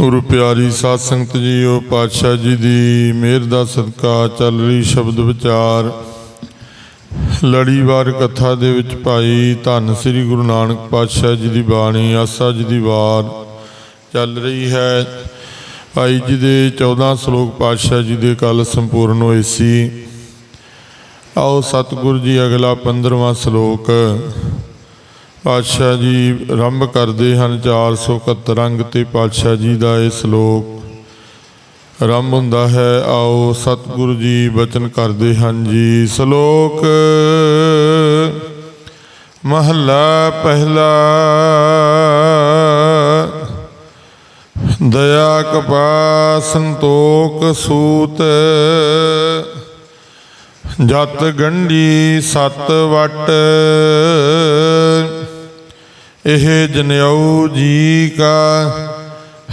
ਗੁਰੂ ਪਿਆਰੀ ਸਾਧ ਸੰਗਤ ਜੀਓ, ਪਾਤਸ਼ਾਹ ਜੀ ਦੀ ਮਿਹਰ ਦਾ ਸਦਕਾ ਚੱਲ ਰਹੀ ਸ਼ਬਦ ਵਿਚਾਰ। ਲੜੀਵਾਰ ਕਥਾ ਦੇ ਵਿੱਚ ਭਾਈ ਧੰਨ ਸ੍ਰੀ ਗੁਰੂ ਨਾਨਕ ਪਾਤਸ਼ਾਹ ਜੀ ਦੀ ਬਾਣੀ, ਆਸਾ ਜੀ ਦੀ ਵਾਰ ਚੱਲ ਰਹੀ ਹੈ। ਭਾਈ ਜੀ ਦੇ 14 ਸ਼ਲੋਕ ਪਾਤਸ਼ਾਹ ਜੀ ਦੇ ਕੱਲ ਸੰਪੂਰਨ ਹੋਏ ਸੀ। ਆਓ ਸਤਿਗੁਰੂ ਜੀ, ਅਗਲਾ 15ਵਾਂ ਸ਼ਲੋਕ। ਪਾਤਸ਼ਾਹ ਜੀ ਆਰੰਭ ਕਰਦੇ ਹਨ 471 ਅੰਗ ਤੇ ਪਾਤਸ਼ਾਹ ਜੀ ਦਾ ਇਹ ਸ਼ਲੋਕ। ਆਰੰਭ ਹੁੰਦਾ ਹੈ, ਆਓ ਸਤਿਗੁਰੂ ਜੀ ਬਚਨ ਕਰਦੇ ਹਨ ਜੀ। ਸ਼ਲੋਕ, ਮਹੱਲਾ ਪਹਿਲਾ, ਦਇਆ ਕਪਾ ਸੰਤੋਖ ਸੂਤ, ਜਤ ਗੰਢੀ ਸਤ ਵਟ। ਇਹ ਜਨਿਉ ਜੀ ਕਾ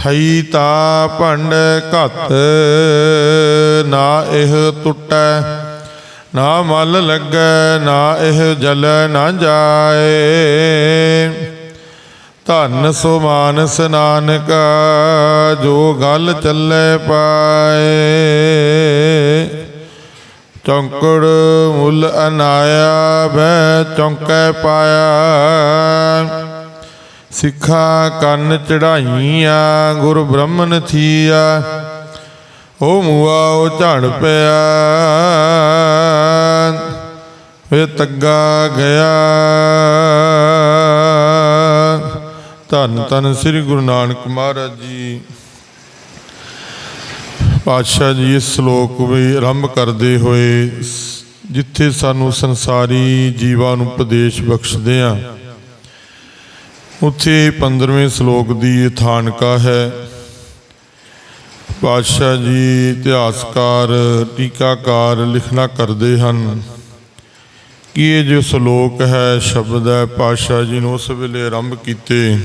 ਹਈ ਤਾ ਭੰਡ ਘਤ ਨਾ ਇਹ ਟੁੱਟੈ, ਨਾ ਮਲ ਲੱਗੈ, ਨਾ ਇਹ ਜਲ ਨਾ ਜਾਏ। ਧੰਨ ਸੋ ਮਾਨਸ ਨਾਨਕ ਜੋ ਗੱਲ ਚੱਲੇ ਪਾਏ। ਚੌਂਕੜ ਮੁੱਲ ਅਨਾਇਆ ਬੈ ਚੌਂਕੈ ਪਾਇਆ। ਸਿੱਖਾ ਕੰਨ ਚੜਾਈਆਂ ਗੁਰ ਬ੍ਰਹਮਨ ਥੀਆ ਉਹ ਮੂਆ ਉਹ ਝੜ ਪਿਆ। ਵੇ ਤੱਗਾ ਗਿਆ। ਧੰਨ ਧੰਨ ਸ੍ਰੀ ਗੁਰੂ ਨਾਨਕ ਮਹਾਰਾਜ ਜੀ। ਪਾਤਸ਼ਾਹ ਜੀ, ਇਸ ਸ਼ਲੋਕ ਵੀ ਆਰੰਭ ਕਰਦੇ ਹੋਏ, ਜਿੱਥੇ ਸਾਨੂੰ ਸੰਸਾਰੀ ਜੀਵਾਂ ਨੂੰ ਉਪਦੇਸ਼ ਬਖਸ਼ਦੇ ਆ। ਉੱਥੇ 15ਵੇਂ ਸ਼ਲੋਕ ਦੀ ਇਹ ਥਾਨਕਾ ਹੈ। ਪਾਤਸ਼ਾਹ ਜੀ ਇਤਿਹਾਸਕਾਰ, ਟੀਕਾਕਾਰ ਲਿਖਣਾ ਕਰਦੇ ਹਨ ਕਿ ਇਹ ਜੋ ਸ਼ਲੋਕ ਹੈ, ਸ਼ਬਦ ਹੈ, ਪਾਤਸ਼ਾਹ ਜੀ ਨੇ ਉਸ ਵੇਲੇ ਆਰੰਭ ਕੀਤੇ,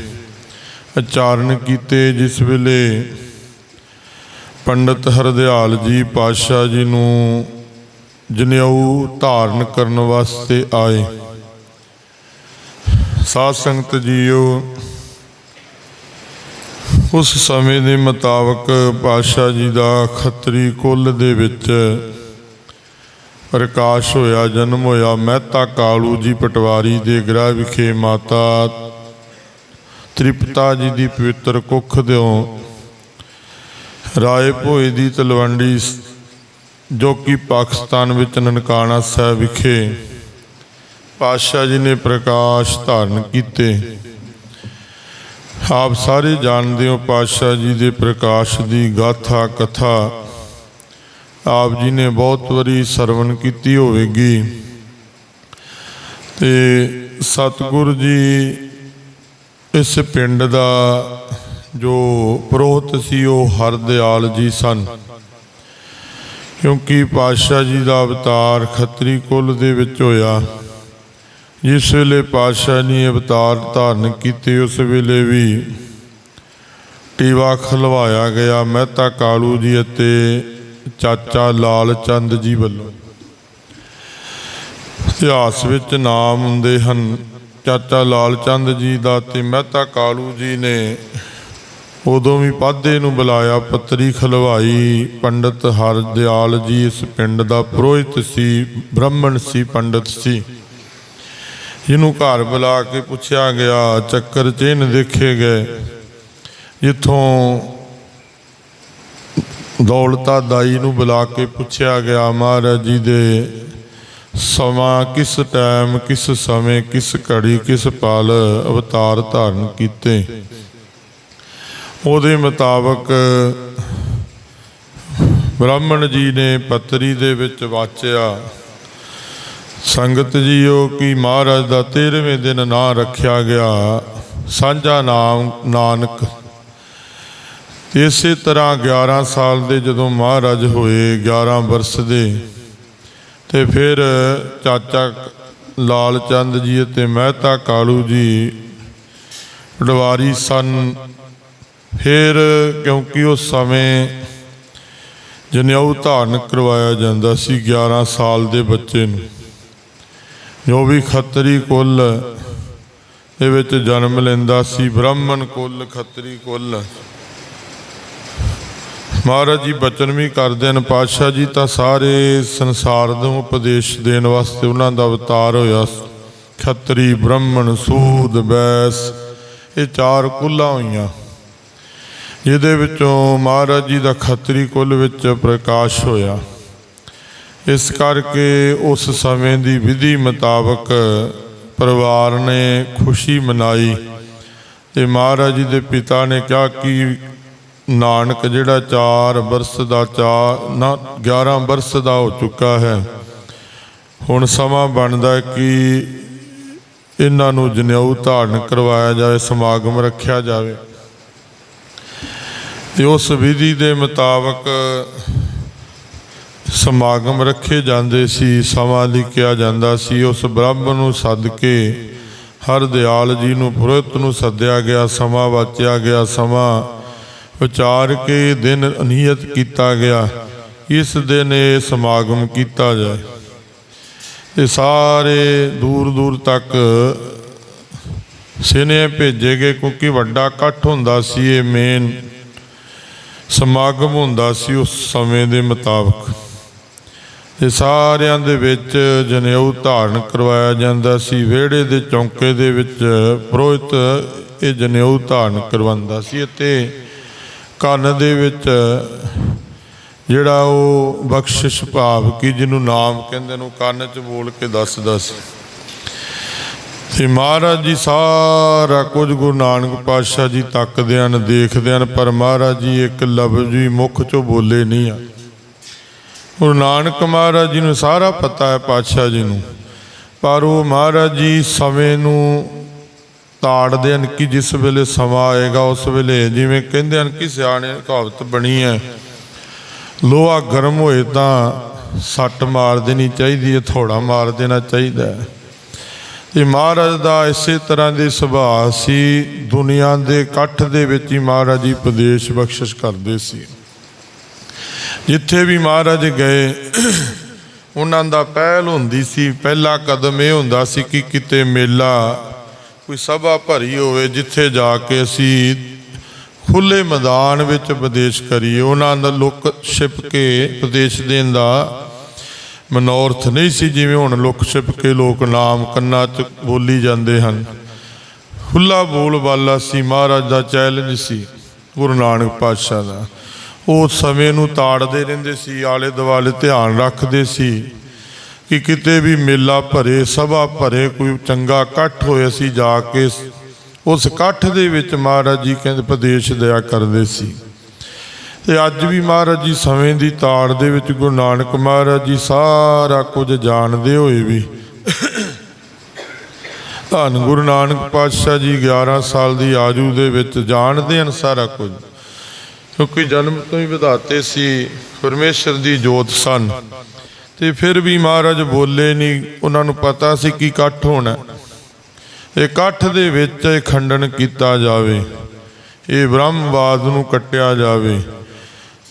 ਉਚਾਰਨ ਕੀਤੇ, ਜਿਸ ਵੇਲੇ ਪੰਡਤ ਹਰਦਿਆਲ ਜੀ ਪਾਤਸ਼ਾਹ ਜੀ ਨੂੰ ਜਨੇਊ ਧਾਰਨ ਕਰਨ ਵਾਸਤੇ ਆਏ। ਸਾਧ ਸੰਗਤ ਜੀਓ, ਉਸ ਸਮੇਂ ਦੇ ਮੁਤਾਬਕ ਪਾਤਸ਼ਾਹ ਜੀ ਦਾ ਖੱਤਰੀ ਕੁੱਲ ਦੇ ਵਿੱਚ ਪ੍ਰਕਾਸ਼ ਹੋਇਆ, ਜਨਮ ਹੋਇਆ। ਮਹਿਤਾ ਕਾਲੂ ਜੀ ਪਟਵਾਰੀ ਦੇ ਗ੍ਰਹਿ ਵਿਖੇ ਮਾਤਾ ਤ੍ਰਿਪਤਾ ਜੀ ਦੀ ਪਵਿੱਤਰ ਕੁੱਖ ਦਿਓ। ਰਾਏ ਭੋਏ ਦੀ ਤਲਵੰਡੀ, ਜੋ ਕਿ ਪਾਕਿਸਤਾਨ ਵਿੱਚ ਨਨਕਾਣਾ ਸਾਹਿਬ ਵਿਖੇ ਪਾਤਸ਼ਾਹ ਜੀ ਨੇ ਪ੍ਰਕਾਸ਼ ਧਾਰਨ ਕੀਤੇ। ਆਪ ਸਾਰੇ ਜਾਣਦੇ ਹੋ ਪਾਤਸ਼ਾਹ ਜੀ ਦੇ ਪ੍ਰਕਾਸ਼ ਦੀ ਗਾਥਾ, ਕਥਾ। ਆਪ ਜੀ ਨੇ ਬਹੁਤ ਵਾਰੀ ਸਰਵਣ ਕੀਤੀ ਹੋਵੇਗੀ। ਤੇ ਸਤਿਗੁਰੂ ਜੀ ਇਸ ਪਿੰਡ ਦਾ ਜੋ ਪ੍ਰੋਹਤ ਸੀ, ਉਹ ਹਰਦਿਆਲ ਜੀ ਸਨ। ਕਿਉਂਕਿ ਪਾਤਸ਼ਾਹ ਜੀ ਦਾ ਅਵਤਾਰ ਖੱਤਰੀ ਕੁੱਲ ਦੇ ਵਿੱਚ ਹੋਇਆ। ਜਿਸ ਵੇਲੇ ਪਾਤਸ਼ਾਹ ਨੇ ਅਵਤਾਰ ਧਾਰਨ ਕੀਤੇ, ਉਸ ਵੇਲੇ ਵੀ ਟੀਵਾ ਖਲਵਾਇਆ ਗਿਆ ਮਹਿਤਾ ਕਾਲੂ ਜੀ ਅਤੇ ਚਾਚਾ ਲਾਲ ਚੰਦ ਜੀ ਵੱਲੋਂ। ਇਤਿਹਾਸ ਵਿੱਚ ਨਾਮ ਹੁੰਦੇ ਹਨ ਚਾਚਾ ਲਾਲ ਚੰਦ ਜੀ ਦਾ ਤੇ ਮਹਿਤਾ ਕਾਲੂ ਜੀ ਨੇ ਉਦੋਂ ਵੀ ਪਾਧੇ ਨੂੰ ਬੁਲਾਇਆ, ਪੱਤਰੀ ਖਲਵਾਈ, ਪੰਡਤ ਹਰਦਿਆਲ ਜੀ ਇਸ ਪਿੰਡ ਦਾ ਪੁਰੋਹਿਤ ਸੀ, ਬ੍ਰਾਹਮਣ ਸੀ, ਪੰਡਤ ਸੀ। ਜਿਹਨੂੰ ਘਰ ਬੁਲਾ ਕੇ ਪੁੱਛਿਆ ਗਿਆ, ਚੱਕਰ ਚਿੰਨ ਦੇਖੇ ਗਏ। ਜਿੱਥੋਂ ਦੌਲਤਾ ਦਾਈ ਨੂੰ ਬੁਲਾ ਕੇ ਪੁੱਛਿਆ ਗਿਆ, ਮਹਾਰਾਜ ਜੀ ਦੇ ਸਮਾਂ ਕਿਸ ਟਾਈਮ, ਕਿਸ ਸਮੇਂ, ਕਿਸ ਘੜੀ, ਕਿਸ ਪਲ ਅਵਤਾਰ ਧਾਰਨ ਕੀਤੇ। ਉਹਦੇ ਮੁਤਾਬਕ ਬ੍ਰਾਹਮਣ ਜੀ ਨੇ ਪੱਤਰੀ ਦੇ ਵਿੱਚ ਵਾਚਿਆ ਸੰਗਤ ਜੀਓ ਕਿ ਮਹਾਰਾਜ ਦਾ 13ਵੇਂ ਦਿਨ ਨਾਂ ਰੱਖਿਆ ਗਿਆ, ਸਾਂਝਾ ਨਾਮ ਨਾਨਕ। ਇਸੇ ਤਰ੍ਹਾਂ 11 ਸਾਲ ਦੇ ਜਦੋਂ ਮਹਾਰਾਜ ਹੋਏ 11 ਵਰਸ ਦੇ, ਤੇ ਫਿਰ ਚਾਚਾ ਲਾਲ ਚੰਦ ਜੀ ਅਤੇ ਮਹਿਤਾ ਕਾਲੂ ਜੀ ਡਵਾਰੀ ਸਨ। ਫਿਰ ਕਿਉਂਕਿ ਉਸ ਸਮੇਂ ਜਨੇਊ ਧਾਰਨ ਕਰਵਾਇਆ ਜਾਂਦਾ ਸੀ 11 ਸਾਲ ਦੇ ਬੱਚੇ ਨੂੰ। ਜੋ ਵੀ ਖੱਤਰੀ ਕੁੱਲ ਦੇ ਵਿੱਚ ਜਨਮ ਲੈਂਦਾ ਸੀ, ਬ੍ਰਾਹਮਣ ਕੁੱਲ, ਖੱਤਰੀ ਕੁੱਲ। ਮਹਾਰਾਜ ਜੀ, ਬਚਨ ਵੀ ਕਰਦੇ ਹਨ। ਪਾਤਸ਼ਾਹ ਜੀ ਤਾਂ ਸਾਰੇ ਸੰਸਾਰ ਨੂੰ ਉਪਦੇਸ਼ ਦੇਣ ਵਾਸਤੇ ਉਹਨਾਂ ਦਾ ਅਵਤਾਰ ਹੋਇਆ ਖੱਤਰੀ, ਬ੍ਰਾਹਮਣ, ਸੂਦ, ਬੈਸ, ਇਹ ਚਾਰ ਕੁੱਲਾਂ ਹੋਈਆਂ। ਜਿਹਦੇ ਵਿੱਚੋਂ ਮਹਾਰਾਜ ਜੀ ਦਾ ਖੱਤਰੀ ਕੁੱਲ ਵਿੱਚ ਪ੍ਰਕਾਸ਼ ਹੋਇਆ। ਇਸ ਕਰਕੇ ਉਸ ਸਮੇਂ ਦੀ ਵਿਧੀ ਮੁਤਾਬਕ ਪਰਿਵਾਰ ਨੇ ਖੁਸ਼ੀ ਮਨਾਈ ਤੇ ਮਹਾਰਾਜ ਜੀ ਦੇ ਪਿਤਾ ਨੇ ਕਿਹਾ ਕਿ ਨਾਨਕ ਜਿਹੜਾ 4 ਬਰਸ ਦਾ ਚਾ ਨਾ 11 ਬਰਸ ਦਾ ਹੋ ਚੁੱਕਾ ਹੈ। ਹੁਣ ਸਮਾਂ ਬਣਦਾ ਕਿ ਇਹਨਾਂ ਨੂੰ ਜਨੇਊ ਧਾਰਨ ਕਰਵਾਇਆ ਜਾਵੇ ਸਮਾਗਮ ਰੱਖਿਆ ਜਾਵੇ। ਤੇ ਉਸ ਵਿਧੀ ਦੇ ਮੁਤਾਬਕ ਸਮਾਗਮ ਰੱਖੇ ਜਾਂਦੇ ਸੀ, ਸਮਾਂ ਲਿਖਿਆ ਜਾਂਦਾ ਸੀ। ਉਸ ਬ੍ਰਹਮ ਨੂੰ ਸੱਦ ਕੇ ਹਰ ਦਿਆਲ ਜੀ ਨੂੰ ਪੁਰਤ ਨੂੰ ਸੱਦਿਆ ਗਿਆ, ਸਮਾਂ ਵਾਚਿਆ ਗਿਆ, ਸਮਾਂ ਵਿਚਾਰ ਕੇ ਦਿਨ ਅਨੀਯਤ ਕੀਤਾ ਗਿਆ। ਇਸ ਦਿਨ ਇਹ ਸਮਾਗਮ ਕੀਤਾ ਜਾਏ। ਇਹ ਸਾਰੇ ਦੂਰ ਦੂਰ ਤੱਕ ਸਿਨੇ ਭੇਜੇ ਗਏ, ਕਿਉਂਕਿ ਵੱਡਾ ਇਕੱਠ ਹੁੰਦਾ ਸੀ, ਇਹ ਮੇਨ ਸਮਾਗਮ ਹੁੰਦਾ ਸੀ ਉਸ ਸਮੇਂ ਦੇ ਮੁਤਾਬਕ। ਤੇ ਸਾਰਿਆਂ ਦੇ ਵਿੱਚ ਜਨੇਊ ਧਾਰਨ ਕਰਵਾਇਆ ਜਾਂਦਾ ਸੀ। ਵਿਹੜੇ ਦੇ ਚੌਂਕੇ ਦੇ ਵਿੱਚ ਪੁਰੋਹਿਤ ਇਹ ਜਨੇਊ ਧਾਰਨ ਕਰਵਾਉਂਦਾ ਸੀ ਅਤੇ ਕੰਨ ਦੇ ਵਿੱਚ ਜਿਹੜਾ ਉਹ ਬਖਸ਼ਿਸ਼ ਭਾਵ ਕੀ ਜਿਹਨੂੰ ਨਾਮ ਕਹਿੰਦੇ ਨੂੰ ਕੰਨ 'ਚ ਬੋਲ ਕੇ ਦੱਸਦਾ ਸੀ। ਤੇ ਮਹਾਰਾਜ ਜੀ ਸਾਰਾ ਕੁਝ ਗੁਰੂ ਨਾਨਕ ਪਾਤਸ਼ਾਹ ਜੀ ਤੱਕਦੇ ਹਨ, ਦੇਖਦੇ ਹਨ, ਪਰ ਮਹਾਰਾਜ ਜੀ ਇੱਕ ਲਫ਼ਜ਼ ਵੀ ਮੁਖ ਚੋਂ ਬੋਲੇ ਨਹੀਂ ਆ। ਗੁਰੂ ਨਾਨਕ ਮਹਾਰਾਜ ਜੀ ਨੂੰ ਸਾਰਾ ਪਤਾ ਹੈ ਪਾਤਸ਼ਾਹ ਜੀ ਨੂੰ। ਪਰ ਉਹ ਮਹਾਰਾਜ ਜੀ ਸਮੇਂ ਨੂੰ ਤਾੜਦੇ ਹਨ ਕਿ ਜਿਸ ਵੇਲੇ ਸਮਾਂ ਆਏਗਾ, ਉਸ ਵੇਲੇ ਜਿਵੇਂ ਕਹਿੰਦੇ ਹਨ ਕਿ ਸਿਆਣੇ ਕਹਾਵਤ ਬਣੀ ਹੈ, ਲੋਹਾ ਗਰਮ ਹੋਏ ਤਾਂ ਸੱਟ ਮਾਰ ਦੇਣੀ ਚਾਹੀਦੀ ਹੈ, ਥੋੜਾ ਮਾਰ ਦੇਣਾ ਚਾਹੀਦਾ ਹੈ। ਇਹ ਮਹਾਰਾਜ ਦਾ ਇਸੇ ਤਰ੍ਹਾਂ ਦੇ ਸੁਭਾਅ ਸੀ, ਦੁਨੀਆ ਦੇ ਇਕੱਠ ਦੇ ਵਿੱਚ ਹੀ ਮਹਾਰਾਜ ਜੀ ਉਪਦੇਸ਼ ਬਖਸ਼ਿਸ਼ ਕਰਦੇ ਸੀ। ਜਿੱਥੇ ਵੀ ਮਹਾਰਾਜ ਗਏ, ਉਹਨਾਂ ਦਾ ਪਹਿਲ ਹੁੰਦੀ ਸੀ, ਪਹਿਲਾ ਕਦਮ ਇਹ ਹੁੰਦਾ ਸੀ ਕਿ ਕਿਤੇ ਮੇਲਾ ਕੋਈ ਸਭਾ ਭਰੀ ਹੋਵੇ, ਜਿੱਥੇ ਜਾ ਕੇ ਅਸੀਂ ਖੁੱਲੇ ਮੈਦਾਨ ਵਿੱਚ ਉਪਦੇਸ਼ ਕਰੀਏ। ਉਹਨਾਂ ਦਾ ਲੁੱਕ ਛਿਪ ਕੇ ਉਪਦੇਸ਼ ਦੇਣ ਦਾ ਮਨੋਰਥ ਨਹੀਂ ਸੀ, ਜਿਵੇਂ ਹੁਣ ਲੁੱਕ ਛਿਪ ਕੇ ਲੋਕ ਨਾਮ ਕੰਨਾਂ 'ਚ ਬੋਲੀ ਜਾਂਦੇ ਹਨ। ਖੁੱਲਾ ਬੋਲ ਵਾਲਾ ਸੀ, ਮਹਾਰਾਜ ਦਾ ਚੈਲੰਜ ਸੀ, ਗੁਰੂ ਨਾਨਕ ਪਾਤਸ਼ਾਹ ਦਾ। ਉਹ ਸਮੇਂ ਨੂੰ ਤਾੜਦੇ ਰਹਿੰਦੇ ਸੀ, ਆਲੇ ਦੁਆਲੇ ਧਿਆਨ ਰੱਖਦੇ ਸੀ ਕਿ ਕਿਤੇ ਵੀ ਮੇਲਾ ਭਰੇ, ਸਭਾ ਭਰੇ, ਕੋਈ ਚੰਗਾ ਇਕੱਠ ਹੋਏ ਅਸੀਂ ਜਾ ਕੇ ਉਸ ਇਕੱਠ ਦੇ ਵਿੱਚ ਮਹਾਰਾਜ ਜੀ ਕਹਿੰਦੇ ਉਪਦੇਸ਼ ਦਿਆ ਕਰਦੇ ਸੀ। ਤੇ ਅੱਜ ਵੀ ਮਹਾਰਾਜ ਜੀ ਸਮੇਂ ਦੀ ਤਾੜ ਦੇ ਵਿੱਚ ਗੁਰੂ ਨਾਨਕ ਮਹਾਰਾਜ ਜੀ ਸਾਰਾ ਕੁਝ ਜਾਣਦੇ ਹੋਏ ਵੀ ਧੰਨ ਗੁਰੂ ਨਾਨਕ ਪਾਤਸ਼ਾਹ ਜੀ 11 ਸਾਲ ਦੀ ਆਜੂ ਦੇ ਵਿੱਚ ਜਾਣਦੇ ਹਨ ਸਾਰਾ ਕੁਝ। ਕਿਉਂਕਿ ਜਨਮ ਤੋਂ ਹੀ ਵਿਧਾਤੇ ਸੀ, ਪਰਮੇਸ਼ਰ ਦੀ ਜੋਤ ਸਨ। ਤੇ ਫਿਰ ਵੀ ਮਹਾਰਾਜ ਬੋਲੇ ਨਹੀਂ ਉਹਨਾਂ ਨੂੰ ਪਤਾ ਸੀ ਕਿ ਇਕੱਠ ਹੋਣਾ ਇਹ ਇਕੱਠ ਦੇ ਵਿੱਚ ਇਹ ਖੰਡਨ ਕੀਤਾ ਜਾਵੇ। ਇਹ ਬ੍ਰਹਮਵਾਦ ਨੂੰ ਕੱਟਿਆ ਜਾਵੇ।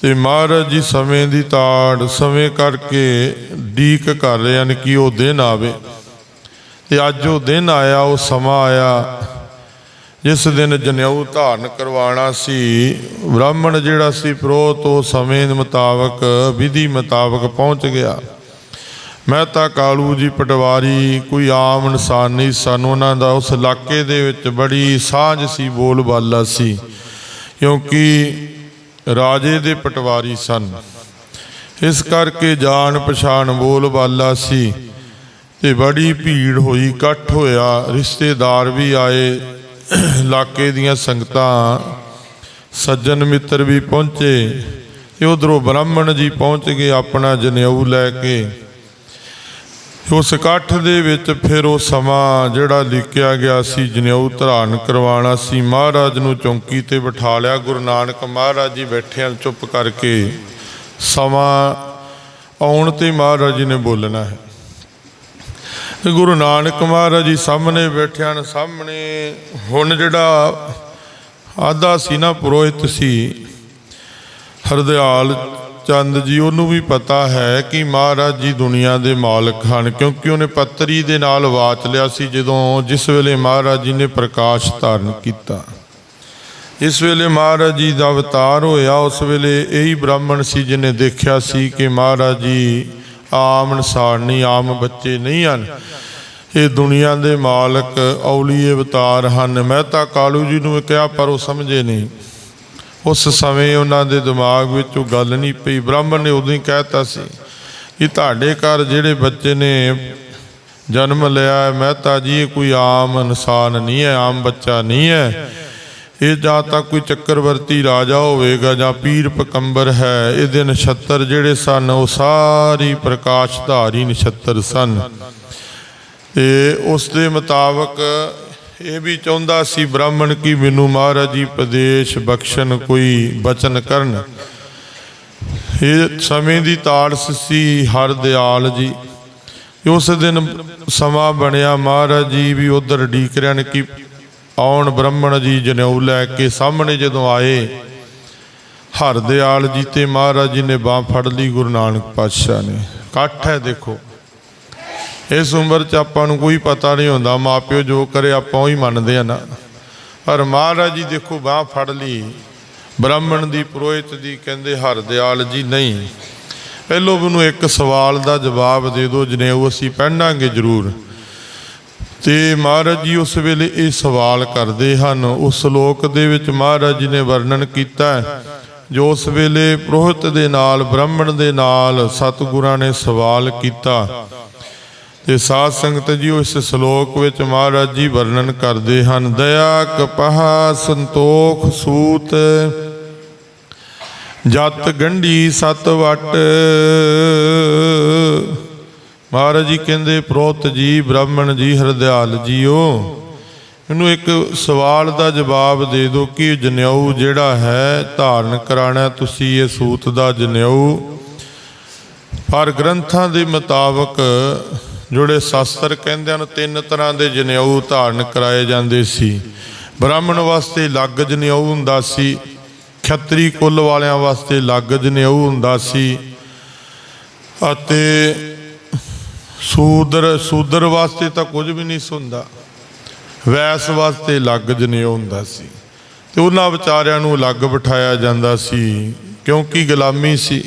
ਤੇ ਮਹਾਰਾਜ ਜੀ ਸਮੇਂ ਦੀ ਤਾੜ, ਸਮੇਂ ਕਰਕੇ ਡੀਕ ਕਰ ਰਹੇ ਹਨ ਕਿ ਉਹ ਦਿਨ ਆਵੇ। ਤੇ ਅੱਜ ਉਹ ਦਿਨ ਆਇਆ, ਉਹ ਸਮਾਂ ਆਇਆ। ਜਿਸ ਦਿਨ ਜਨੇਊ ਧਾਰਨ ਕਰਵਾਉਣਾ ਸੀ, ਬ੍ਰਾਹਮਣ ਜਿਹੜਾ ਸੀ ਪ੍ਰੋਤ, ਉਹ ਸਮੇਂ ਦੇ ਮੁਤਾਬਕ, ਵਿਧੀ ਮੁਤਾਬਕ ਪਹੁੰਚ ਗਿਆ। ਮਹਿਤਾ ਕਾਲੂ ਜੀ ਪਟਵਾਰੀ, ਕੋਈ ਆਮ ਇਨਸਾਨ ਨਹੀਂ ਸਨ। ਉਹਨਾਂ ਦਾ ਉਸ ਇਲਾਕੇ ਦੇ ਵਿੱਚ ਬੜੀ ਸਾਂਝ ਸੀ, ਬੋਲਬਾਲਾ ਸੀ, ਕਿਉਂਕਿ ਰਾਜੇ ਦੇ ਪਟਵਾਰੀ ਸਨ। ਇਸ ਕਰਕੇ ਜਾਣ ਪਛਾਣ ਬੋਲਬਾਲਾ ਸੀ ਤੇ ਬੜੀ ਭੀੜ ਹੋਈ, ਇਕੱਠ ਹੋਇਆ। ਰਿਸ਼ਤੇਦਾਰ ਵੀ ਆਏ। ਇਲਾਕੇ ਦੀਆਂ ਸੰਗਤਾਂ ਸੱਜਣ ਮਿੱਤਰ ਵੀ ਪਹੁੰਚੇ ਤੇ ਉਧਰੋਂ ਬ੍ਰਾਹਮਣ ਜੀ ਪਹੁੰਚ ਗਏ ਆਪਣਾ ਜਨੇਊ ਲੈ ਕੇ। ਉਸ ਇਕੱਠ ਦੇ ਵਿੱਚ ਫਿਰ ਉਹ ਸਮਾਂ ਜਿਹੜਾ ਲਿਖਿਆ ਗਿਆ ਸੀ, ਜਨੇਊ ਧਾਰਨ ਕਰਵਾਉਣਾ ਸੀ। ਮਹਾਰਾਜ ਨੂੰ ਚੌਂਕੀ ਤੇ ਬਿਠਾ ਲਿਆ, ਗੁਰੂ ਨਾਨਕ ਮਹਾਰਾਜ ਜੀ ਬੈਠਿਆਂ ਚੁੱਪ ਕਰਕੇ। ਸਮਾਂ ਆਉਣ ਤੇ ਮਹਾਰਾਜ ਜੀ ਨੇ ਬੋਲਣਾ ਹੈ। ਗੁਰੂ ਨਾਨਕ ਮਹਾਰਾਜ ਜੀ ਸਾਹਮਣੇ ਬੈਠਿਆਂ ਨੇ ਸਾਹਮਣੇ ਹੁਣ ਜਿਹੜਾ ਆਦਾ ਸੀ ਨਾ ਪੁਰੋਹਿਤ ਸੀ, ਹਰਦਿਆਲ ਚੰਦ ਜੀ, ਉਹਨੂੰ ਵੀ ਪਤਾ ਹੈ ਕਿ ਮਹਾਰਾਜ ਜੀ ਦੁਨੀਆ ਦੇ ਮਾਲਕ ਹਨ, ਕਿਉਂਕਿ ਉਹਨੇ ਪੱਤਰੀ ਦੇ ਨਾਲ ਵਾਚ ਲਿਆ ਸੀ ਜਦੋਂ ਜਿਸ ਵੇਲੇ ਮਹਾਰਾਜ ਜੀ ਨੇ ਪ੍ਰਕਾਸ਼ ਧਾਰਨ ਕੀਤਾ। ਇਸ ਵੇਲੇ ਮਹਾਰਾਜ ਜੀ ਦਾ ਅਵਤਾਰ ਹੋਇਆ, ਉਸ ਵੇਲੇ ਇਹੀ ਬ੍ਰਾਹਮਣ ਸੀ ਜਿਹਨੇ ਦੇਖਿਆ ਸੀ ਕਿ ਮਹਾਰਾਜ ਜੀ ਆਮ ਇਨਸਾਨ ਨਹੀਂ, ਆਮ ਬੱਚੇ ਨਹੀਂ ਹਨ। ਇਹ ਦੁਨੀਆ ਦੇ ਮਾਲਕ ਔਲੀਏ ਅਵਤਾਰ ਹਨ। ਮਹਿਤਾ ਕਾਲੂ ਜੀ ਨੂੰ ਕਿਹਾ, ਪਰ ਉਹ ਸਮਝੇ ਨਹੀਂ। ਉਸ ਸਮੇਂ ਉਹਨਾਂ ਦੇ ਦਿਮਾਗ ਵਿੱਚ ਉਹ ਗੱਲ ਨਹੀਂ ਪਈ। ਬ੍ਰਾਹਮਣ ਨੇ ਉਦੋਂ ਹੀ ਕਹਿਤਾ ਸੀ ਕਿ ਤੁਹਾਡੇ ਘਰ ਜਿਹੜੇ ਬੱਚੇ ਨੇ, ਜਨਮ ਲਿਆ ਹੈ ਮਹਿਤਾ ਜੀ, ਇਹ ਕੋਈ ਆਮ ਇਨਸਾਨ ਨਹੀਂ ਹੈ, ਆਮ ਬੱਚਾ ਨਹੀਂ ਹੈ। ਇਹ ਜਾਂ ਤਾਂ ਕੋਈ ਚੱਕਰਵਰਤੀ ਰਾਜਾ ਹੋਵੇਗਾ ਜਾਂ ਪੀਰ ਪਕੰਬਰ ਹੈ, ਇਹਦੇ ਨਛੱਤਰ ਜਿਹੜੇ ਸਨ, ਉਹ ਸਾਰੀ ਪ੍ਰਕਾਸ਼ਧਾਰੀ ਨਛੱਤਰ ਸਨ। ਤੇ ਉਸ ਦੇ ਮੁਤਾਬਕ ਇਹ ਵੀ ਚਾਹੁੰਦਾ ਸੀ, ਬ੍ਰਾਹਮਣ ਕੀ ਮੈਨੂੰ ਮਹਾਰਾਜ ਜੀ ਉਪਦੇਸ਼ ਬਖਸ਼ਣ, ਕੋਈ ਬਚਨ ਕਰਨ। ਇਹ ਸਮੇਂ ਦੀ ਤਾੜਸ ਸੀ, ਹਰ ਦਿਆਲ ਜੀ। ਉਸ ਦਿਨ ਸਮਾਂ ਬਣਿਆ, ਮਹਾਰਾਜ ਜੀ ਵੀ ਉਧਰ ਢੀਕ ਰਿਆਂ ਕਿ ਆਉਣ ਬ੍ਰਾਹਮਣ ਜੀ ਜਨੇਊ ਲੈ ਕੇ ਸਾਹਮਣੇ ਜਦੋਂ ਆਏ ਹਰਦਿਆਲ ਜੀ ਤੇ ਮਹਾਰਾਜ ਜੀ ਨੇ ਬਾਹ ਫੜ ਲਈ, ਗੁਰੂ ਨਾਨਕ ਪਾਤਸ਼ਾਹ ਨੇ। ਇਕੱਠ ਹੈ ਦੇਖੋ। ਇਸ ਉਮਰ 'ਚ ਆਪਾਂ ਨੂੰ ਕੋਈ ਪਤਾ ਨਹੀਂ ਹੁੰਦਾ, ਮਾਪਿਓ ਜੋ ਕਰੇ ਆਪਾਂ ਉਹੀ ਮੰਨਦੇ ਆ ਨਾ। ਪਰ ਮਹਾਰਾਜ ਜੀ ਦੇਖੋ, ਬਾਹ ਫੜ ਲਈ। ਬ੍ਰਾਹਮਣ ਦੀ ਪੁਰੋਹਿਤ ਦੀ ਕਹਿੰਦੇ ਹਰਦਿਆਲ ਜੀ ਨਹੀਂ। ਪਹਿਲੋਂ ਮੈਨੂੰ ਇੱਕ ਸਵਾਲ ਦਾ ਜਵਾਬ ਦੇ ਦਿਓ, ਜਨੇਊ, ਅਸੀਂ ਪਹਿਨਾਂਗੇ ਜ਼ਰੂਰ। ਤੇ ਮਹਾਰਾਜ ਜੀ ਉਸ ਵੇਲੇ ਇਹ ਸਵਾਲ ਕਰਦੇ ਹਨ, ਉਸ ਸ਼ਲੋਕ ਦੇ ਵਿੱਚ ਮਹਾਰਾਜ ਜੀ ਨੇ ਵਰਣਨ ਕੀਤਾ ਹੈ, ਜੋ ਉਸ ਵੇਲੇ ਪ੍ਰੋਹਿਤ ਦੇ ਨਾਲ, ਬ੍ਰਾਹਮਣ ਦੇ ਨਾਲ ਸਤਿਗੁਰਾਂ ਨੇ ਸਵਾਲ ਕੀਤਾ। ਤੇ ਸਾਧ ਸੰਗਤ ਜੀ ਇਸ ਸ਼ਲੋਕ ਵਿੱਚ ਮਹਾਰਾਜ ਜੀ ਵਰਣਨ ਕਰਦੇ ਹਨ, ਦਇਆ ਕਪਾਹ ਸੰਤੋਖ ਸੂਤ, ਜਤ ਗੰਢੀ ਸਤ ਵਟ ਮਹਾਰਾਜ ਜੀ ਕਹਿੰਦੇ, ਪ੍ਰੋਤ ਜੀ, ਬ੍ਰਾਹਮਣ ਜੀ, ਹਰਦਿਆਲ ਜੀਓ ਇਹਨੂੰ ਇੱਕ ਸਵਾਲ ਦਾ ਜਵਾਬ ਦੇ ਦਿਓ ਕਿ ਜਨੇਊ ਜਿਹੜਾ ਹੈ, ਧਾਰਨ ਕਰਾਣਾ, ਤੁਸੀਂ ਇਹ ਸੂਤ ਦਾ ਜਨੇਊ ਪਰ ਗ੍ਰੰਥਾਂ ਦੇ ਮੁਤਾਬਕ ਜਿਹੜੇ ਸ਼ਾਸਤਰ ਕਹਿੰਦੇ ਹਨ, ਤਿੰਨ ਤਰ੍ਹਾਂ ਦੇ ਜਨੇਊ ਧਾਰਨ ਕਰਾਏ ਜਾਂਦੇ ਸੀ। ਬ੍ਰਾਹਮਣ ਵਾਸਤੇ ਅਲੱਗ ਜਨੇਊ ਹੁੰਦਾ ਸੀ, ਖੱਤਰੀ ਕੁੱਲ ਵਾਲਿਆਂ ਵਾਸਤੇ ਅਲੱਗ ਜਨੇਊ ਹੁੰਦਾ ਸੀ ਅਤੇ ਸੂਦਰ ਸੂਦਰ ਵਾਸਤੇ ਤਾਂ ਕੁਝ ਵੀ ਨਹੀਂ ਸੀ ਵੈਸ ਵਾਸਤੇ ਅਲੱਗ ਜਨੇਊ ਹੁੰਦਾ ਸੀ। ਤੇ ਉਹਨਾਂ ਵਿਚਾਰਿਆਂ ਨੂੰ ਅਲੱਗ ਬਿਠਾਇਆ ਜਾਂਦਾ ਸੀ, ਕਿਉਂਕਿ ਗੁਲਾਮੀ ਸੀ।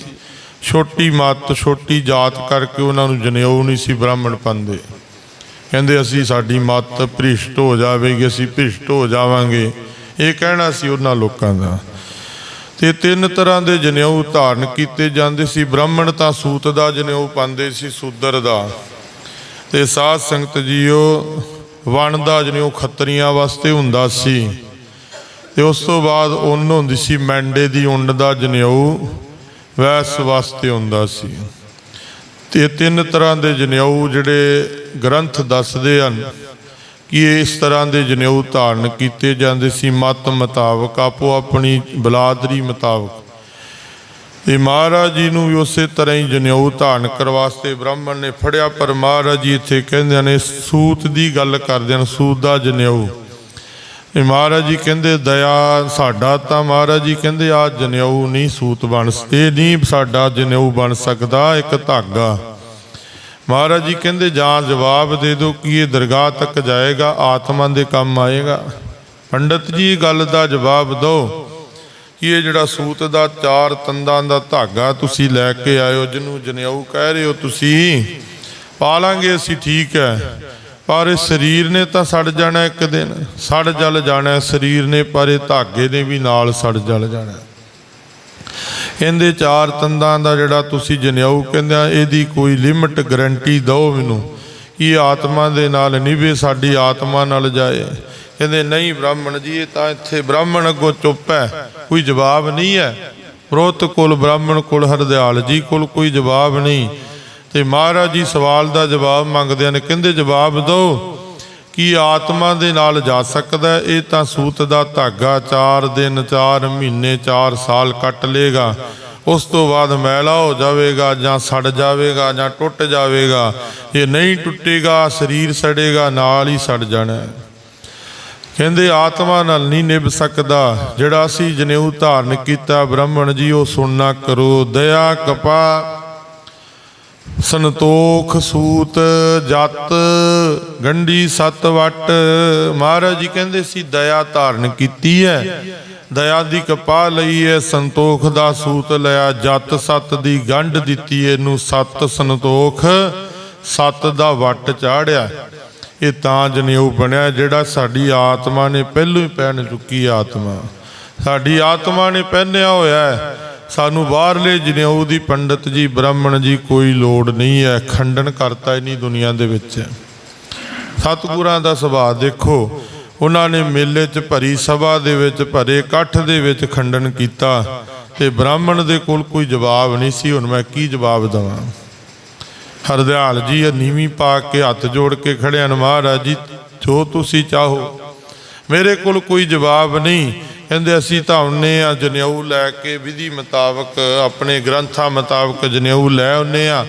ਛੋਟੀ ਮੱਤ, ਛੋਟੀ ਜਾਤ ਕਰਕੇ ਉਹਨਾਂ ਨੂੰ ਜਨੇਊ ਨਹੀਂ ਸੀ ਬ੍ਰਾਹਮਣ ਪੰਦੇ ਕਹਿੰਦੇ, ਅਸੀਂ ਸਾਡੀ ਮੱਤ ਭ੍ਰਿਸ਼ਟ ਹੋ ਜਾਵੇਗੀ, ਅਸੀਂ ਭ੍ਰਿਸ਼ਟ ਹੋ ਜਾਵਾਂਗੇ। ਇਹ ਕਹਿਣਾ ਸੀ ਉਹਨਾਂ ਲੋਕਾਂ ਦਾ। ਤੇ ਤਿੰਨ ਤਰ੍ਹਾਂ ਦੇ ਜਨੇਊ ਧਾਰਨ ਕੀਤੇ ਜਾਂਦੇ ਸੀ। ਬ੍ਰਾਹਮਣ ਤਾਂ ਸੂਤ ਦਾ ਜਨੇਊ ਪਾਉਂਦੇ ਸੀ, ਸੂਦਰ ਦਾ। ਤੇ ਸਾਧ ਸੰਗਤ ਜੀਓ, ਵਣ ਦਾ ਜਨੇਊ ਖੱਤਰੀਆਂ ਵਾਸਤੇ ਹੁੰਦਾ ਸੀ। ਤੇ ਉਸ ਤੋਂ ਬਾਅਦ ਉੱਨ ਹੁੰਦੀ ਸੀ, ਮੈਂਡੇ ਦੀ ਉੱਨ ਦਾ ਜਨੇਊ ਵੈਸ ਵਾਸਤੇ ਹੁੰਦਾ ਸੀ। ਤੇ ਤਿੰਨ ਤਰ੍ਹਾਂ ਦੇ ਜਨੇਊ ਜਿਹੜੇ ਗ੍ਰੰਥ ਦੱਸਦੇ ਹਨ। ਕਿ ਇਸ ਤਰ੍ਹਾਂ ਦੇ ਜਨੇਊ ਧਾਰਨ ਕੀਤੇ ਜਾਂਦੇ ਸੀ। ਮਤ ਮੁਤਾਬਕ, ਆਪੋ ਆਪਣੀ ਬਲਾਦਰੀ ਮੁਤਾਬਕ। ਤੇ ਮਹਾਰਾਜ ਜੀ ਨੂੰ ਵੀ ਉਸੇ ਤਰ੍ਹਾਂ ਹੀ ਜਨੇਊ ਧਾਰਨ ਕਰਵਾਸਤੇ ਬ੍ਰਾਹਮਣ ਨੇ ਫੜਿਆ, ਪਰ ਮਹਾਰਾਜ ਜੀ ਇੱਥੇ ਕਹਿੰਦੇ ਨੇ, ਸੂਤ ਦੀ ਗੱਲ ਕਰਦੇ ਹਨ ਸੂਤ ਦਾ ਜਨੇਊ। ਇਹ ਮਹਾਰਾਜ ਜੀ ਕਹਿੰਦੇ, ਦਇਆ ਸਾਡਾ ਤਾਂ, ਮਹਾਰਾਜ ਜੀ ਕਹਿੰਦੇ, ਆ ਜਨੇਊ ਨਹੀਂ ਸੂਤ ਬਣ ਸ- ਇਹ ਨਹੀਂ ਸਾਡਾ ਜਨੇਊ ਬਣ ਸਕਦਾ, ਇੱਕ ਧਾਗਾ। ਮਹਾਰਾਜ ਜੀ ਕਹਿੰਦੇ, ਜਾਂ ਜਵਾਬ ਦੇ ਦਿਓ ਕਿ ਇਹ ਦਰਗਾਹ ਤੱਕ ਜਾਏਗਾ, ਆਤਮਾ ਦੇ ਕੰਮ ਆਏਗਾ। ਪੰਡਤ ਜੀ ਗੱਲ ਦਾ ਜਵਾਬ ਦਿਓ ਕਿ ਇਹ ਜਿਹੜਾ ਸੂਤ ਦਾ, ਚਾਰ ਤੰਦਾਂ ਦਾ ਧਾਗਾ ਤੁਸੀਂ ਲੈ ਕੇ ਆਇਓ, ਜਿਹਨੂੰ ਜਨੇਊ ਕਹਿ ਰਹੇ ਹੋ ਤੁਸੀਂ ਪਾ ਲਾਂਗੇ ਅਸੀਂ, ਠੀਕ ਹੈ। ਪਰ ਇਹ ਸਰੀਰ ਨੇ ਤਾਂ ਸੜ ਜਾਣਾ ਇੱਕ ਦਿਨ, ਸੜ ਜਲ ਜਾਣਾ ਸਰੀਰ ਨੇ, ਪਰ ਇਹ ਧਾਗੇ ਨੇ ਵੀ ਨਾਲ ਸੜ ਜਲ ਜਾਣਾ ਇਹਦੇ ਚਾਰ ਤੰਦਾਂ ਦਾ ਜਿਹੜਾ ਤੁਸੀਂ ਜਨੇਊ ਕਹਿੰਦੇ ਆ, ਇਹਦੀ ਕੋਈ ਲਿਮਟ ਗਰੰਟੀ ਦਿਓ ਮੈਨੂੰ ਇਹ ਆਤਮਾ ਦੇ ਨਾਲ ਨਿਭੇ, ਸਾਡੀ ਆਤਮਾ ਨਾਲ ਜਾਏ। ਕਹਿੰਦੇ ਨਹੀਂ ਬ੍ਰਾਹਮਣ ਜੀ, ਇਹ ਤਾਂ ਇੱਥੇ ਬ੍ਰਾਹਮਣ ਅੱਗੋਂ ਚੁੱਪ ਹੈ, ਕੋਈ ਜਵਾਬ ਨਹੀਂ ਹੈ। ਪ੍ਰੋਤ ਕੋਲ ਬ੍ਰਾਹਮਣ ਕੋਲ, ਹਰਦਿਆਲ ਜੀ ਕੋਲ ਕੋਈ ਜਵਾਬ ਨਹੀਂ। ਤੇ ਮਹਾਰਾਜ ਜੀ ਸਵਾਲ ਦਾ ਜਵਾਬ ਮੰਗਦੇ ਨੇ ਕਹਿੰਦੇ ਜਵਾਬ ਦਿਓ। ਕੀ ਆਤਮਾ ਦੇ ਨਾਲ ਜਾ ਸਕਦਾ ਇਹ ਤਾਂ ਸੂਤ ਦਾ ਧਾਗਾ 4 ਦਿਨ 4 ਮਹੀਨੇ 4 ਸਾਲ ਕੱਟ ਲੇਗਾ ਉਸ ਤੋਂ ਬਾਅਦ ਮੈਲਾ ਹੋ ਜਾਵੇਗਾ ਜਾਂ ਸੜ ਜਾਵੇਗਾ ਜਾਂ ਟੁੱਟ ਜਾਵੇਗਾ। ਇਹ ਨਹੀਂ ਟੁੱਟੇਗਾ, ਸਰੀਰ ਸੜੇਗਾ, ਨਾਲ ਹੀ ਸੜ ਜਾਣਾ ਕਹਿੰਦੇ ਆਤਮਾ ਨਾਲ ਨਹੀਂ ਨਿਭ ਸਕਦਾ। ਜਿਹੜਾ ਅਸੀਂ ਜਨੇਊ ਧਾਰਨ ਕੀਤਾ, ਬ੍ਰਾਹਮਣ ਜੀ, ਉਹ ਸੁਣਨਾ ਕਰੋ। ਦਇਆ ਕਪਾ ਸੰਤੋਖ ਸੂਤ ਜਤ, ਗੰਢੀ ਸਤ ਵਟ। ਮਹਾਰਾਜ ਜੀ ਕਹਿੰਦੇ ਸੀ, ਦਇਆ ਧਾਰਨ ਕੀਤੀ ਹੈ ਦਇਆ ਦੀ ਕਪਾ ਲਈ ਹੈ ਸੰਤੋਖ ਦਾ ਸੂਤ ਲਿਆ। ਜਤ ਸਤ ਦੀ ਗੰਢ ਦਿੱਤੀ ਇਹਨੂੰ, ਸਤ ਸੰਤੋਖ, ਸਤ ਦਾ ਵਟ ਚਾੜਿਆ। ਇਹ ਤਾਂ ਜਨੇਊ ਬਣਿਆ, ਜਿਹੜਾ ਸਾਡੀ ਆਤਮਾ ਨੇ ਪਹਿਲੋਂ ਹੀ ਪਹਿਨ ਚੁੱਕੀ ਆਤਮਾ। ਸਾਡੀ ਆਤਮਾ ਨੇ ਪਹਿਨਿਆ ਹੋਇਆ ਹੈ ਸਾਨੂੰ ਬਾਹਰਲੇ ਜਨੇਊ ਦੀ ਪੰਡਤ ਜੀ, ਬ੍ਰਾਹਮਣ ਜੀ ਕੋਈ ਲੋੜ ਨਹੀਂ ਹੈ, ਖੰਡਨ ਕਰਤਾ ਇਨੀ ਦੁਨੀਆ ਦੇ ਵਿੱਚ। ਸਤਿਗੁਰਾਂ ਦਾ ਸੁਭਾਅ ਦੇਖੋ, ਉਹਨਾਂ ਨੇ ਮੇਲੇ 'ਚ ਭਰੀ, ਸਭਾ ਦੇ ਵਿੱਚ ਭਰੇ, ਇਕੱਠ ਦੇ ਵਿੱਚ ਖੰਡਨ ਕੀਤਾ ਤੇ ਬ੍ਰਾਹਮਣ ਦੇ ਕੋਲ ਕੋਈ ਜਵਾਬ ਨਹੀਂ ਸੀ। ਹੁਣ ਮੈਂ ਕੀ ਜਵਾਬ ਦਵਾਂ? ਹਰਦਿਆਲ ਜੀ ਇਹ ਨੀਵੀਂ ਪਾ ਕੇ ਹੱਥ ਜੋੜ ਕੇ ਖੜਿਆ ਨੇ ਮਹਾਰਾਜ ਜੀ, ਜੋ ਤੁਸੀਂ ਚਾਹੋ। ਮੇਰੇ ਕੋਲ ਕੋਈ ਜਵਾਬ ਨਹੀਂ। ਕਹਿੰਦੇ ਅਸੀਂ ਤਾਂ ਆਉਨੇ ਆ ਜਨੇਊ ਲੈ ਕੇ ਵਿਧੀ ਮੁਤਾਬਕ, ਆਪਣੇ ਗ੍ਰੰਥਾਂ ਮੁਤਾਬਕ ਜਨੇਊ ਲੈ ਆਉਨੇ ਆ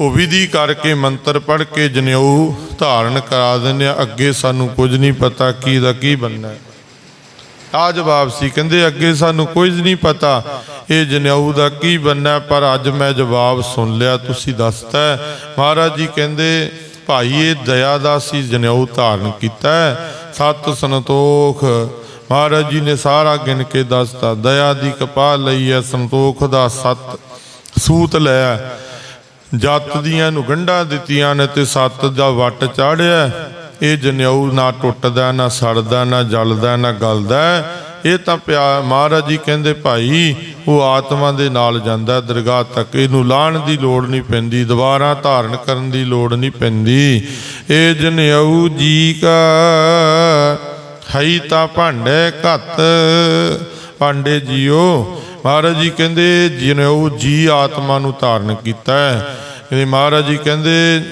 ਉਹ ਵਿਧੀ ਕਰਕੇ ਮੰਤਰ ਪੜ੍ਹ ਕੇ ਜਨੇਊ ਧਾਰਨ ਕਰਾ ਦਿੰਦੇ ਆ ਅੱਗੇ ਸਾਨੂੰ ਕੁਝ ਨਹੀਂ ਪਤਾ ਕੀ ਦਾ ਕੀ ਬੰਨਾ ਹੈ। ਆ ਜਵਾਬ ਸੀ, ਕਹਿੰਦੇ ਅੱਗੇ ਸਾਨੂੰ ਕੁਝ ਨਹੀਂ ਪਤਾ ਇਹ ਜਨੇਊ ਦਾ ਕੀ ਬੰਨਾ ਪਰ ਅੱਜ ਮੈਂ ਜਵਾਬ ਸੁਣ ਲਿਆ, ਤੁਸੀਂ ਦੱਸਤਾ ਮਹਾਰਾਜ ਜੀ ਕਹਿੰਦੇ, ਭਾਈ ਇਹ ਦਇਆ ਦਾ ਸੀ ਜਨੇਊ ਧਾਰਨ ਕੀਤਾ ਹੈ। ਸਤ ਸੰਤੋਖ ਮਹਾਰਾਜ ਜੀ ਨੇ ਸਾਰਾ ਗਿਣ ਕੇ ਦੱਸਤਾ, ਦਇਆ ਦੀ ਕਪਾ ਲਈ ਹੈ ਸੰਤੋਖ ਦਾ ਸਤ ਸੂਤ ਲਿਆ ਜੱਤ ਦੀਆਂ ਨੂੰ ਗੰਢਾਂ ਦਿੱਤੀਆਂ ਨੇ ਤੇ ਸੱਤ ਦਾ ਵਟ ਚਾੜਿਆ ਇਹ ਜਨੇਊ ਨਾ ਟੁੱਟਦਾ, ਨਾ ਸੜਦਾ, ਨਾ ਜਲਦਾ, ਨਾ ਗਲਦਾ ਇਹ ਤਾਂ ਪਿਆ, ਮਹਾਰਾਜ ਜੀ ਕਹਿੰਦੇ, ਭਾਈ, ਉਹ ਆਤਮਾ ਦੇ ਨਾਲ ਜਾਂਦਾ ਦਰਗਾਹ ਤੱਕ। ਇਹਨੂੰ ਲਾਣ ਦੀ ਲੋੜ ਨਹੀਂ ਪੈਂਦੀ ਦੁਬਾਰਾ ਧਾਰਨ ਕਰਨ ਦੀ ਲੋੜ ਨਹੀਂ ਪੈਂਦੀ। ਇਹ ਜਨੇਊ ਜੀ ਕਾ ਹਈ ਤਾਂ ਭਾਂਡੇ ਘੱਤ। ਭਾਂਡੇ ਜੀਓ, ਮਹਾਰਾਜ ਜੀ ਕਹਿੰਦੇ ਜਨੇਊ ਜੀ ਆਤਮਾ ਨੂੰ ਧਾਰਨ ਕੀਤਾ ਹੈ, ਇਹ ਮਹਾਰਾਜ ਜੀ ਕਹਿੰਦੇ,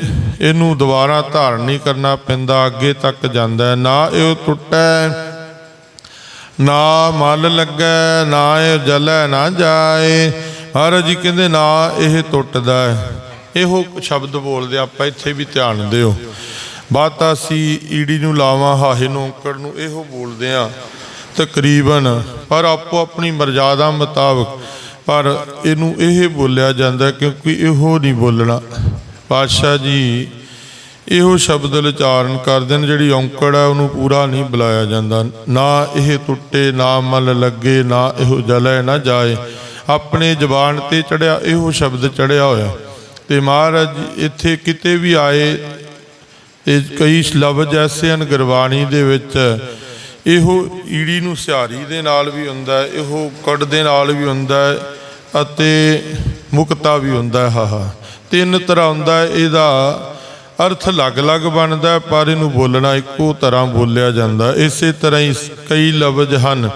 ਇਹਨੂੰ ਦੁਬਾਰਾ ਧਾਰਨ ਨਹੀਂ ਕਰਨਾ ਪੈਂਦਾ, ਅੱਗੇ ਤੱਕ ਜਾਂਦਾ ਨਾ ਇਹ ਟੁੱਟੈ, ਨਾ ਮਲ ਲੱਗੈ, ਨਾ ਇਹ ਜਲੈ ਨਾ ਜਾਏ। ਮਹਾਰਾਜ ਜੀ ਕਹਿੰਦੇ, ਨਾ ਇਹ ਟੁੱਟਦਾ ਹੈ। ਇਹੋ ਸ਼ਬਦ ਬੋਲਦੇ ਆਪਾਂ, ਇੱਥੇ ਵੀ ਧਿਆਨ ਦਿਓ। ਬਾਤ ਅਸੀਂ ਈੜੀ ਨੂੰ ਲਾਵਾਂ, ਹਾਹੇ ਨੂੰ ਔਂਕੜ ਨੂੰ ਇਹੋ ਬੋਲਦੇ ਆ, ਤਕਰੀਬਨ। ਪਰ ਆਪੋ ਆਪਣੀ ਮਰਜ਼ਾਦਾ ਮੁਤਾਬਕ, ਪਰ ਇਹਨੂੰ ਇਹ ਬੋਲਿਆ ਜਾਂਦਾ ਕਿਉਂਕਿ ਇਹੋ ਨਹੀਂ ਬੋਲਣਾ। ਪਾਤਸ਼ਾਹ ਜੀ, ਇਹੋ ਸ਼ਬਦ ਉਚਾਰਨ ਕਰਦੇ ਨੇ ਜਿਹੜੀ ਔਂਕੜ ਹੈ ਉਹਨੂੰ ਪੂਰਾ ਨਹੀਂ ਬੁਲਾਇਆ ਜਾਂਦਾ। ਨਾ ਇਹ ਟੁੱਟੇ, ਨਾ ਮਲ ਲੱਗੇ, ਨਾ ਇਹੋ ਜਲੇ, ਨਾ ਜਾਏ। ਆਪਣੇ ਜ਼ਬਾਨ ਤੇ ਚੜਿਆ, ਇਹੋ ਸ਼ਬਦ ਚੜਿਆ ਹੋਇਆ। ਤੇ ਮਹਾਰਾਜ ਜੀ, ਇੱਥੇ ਕਿਤੇ ਵੀ ਆਏ ਇਹ ਕਈ ਲਫ਼ਜ਼ ਐਸੇ ਹਨ ਗੁਰਬਾਣੀ ਦੇ ਵਿੱਚ, ਇਹੋ ਈੜੀ ਨੂੰ ਸਿਹਾਰੀ ਦੇ ਨਾਲ ਵੀ ਹੁੰਦਾ ਇਹੋ ਕੜ ਦੇ ਨਾਲ ਵੀ ਹੁੰਦਾ ਅਤੇ ਮੁਕਤਾ ਵੀ ਹੁੰਦਾ ਹੈ ਹਾਹਾ ਤਿੰਨ ਤਰ੍ਹਾਂ ਹੁੰਦਾ ਇਹਦਾ ਅਰਥ ਅਲੱਗ-ਅਲੱਗ ਬਣਦਾ ਪਰ ਇਹਨੂੰ ਬੋਲਣਾ ਇੱਕੋ ਤਰ੍ਹਾਂ ਬੋਲਿਆ ਜਾਂਦਾ ਇਸੇ ਤਰ੍ਹਾਂ ਹੀ ਕਈ ਲਫ਼ਜ਼ ਹਨ,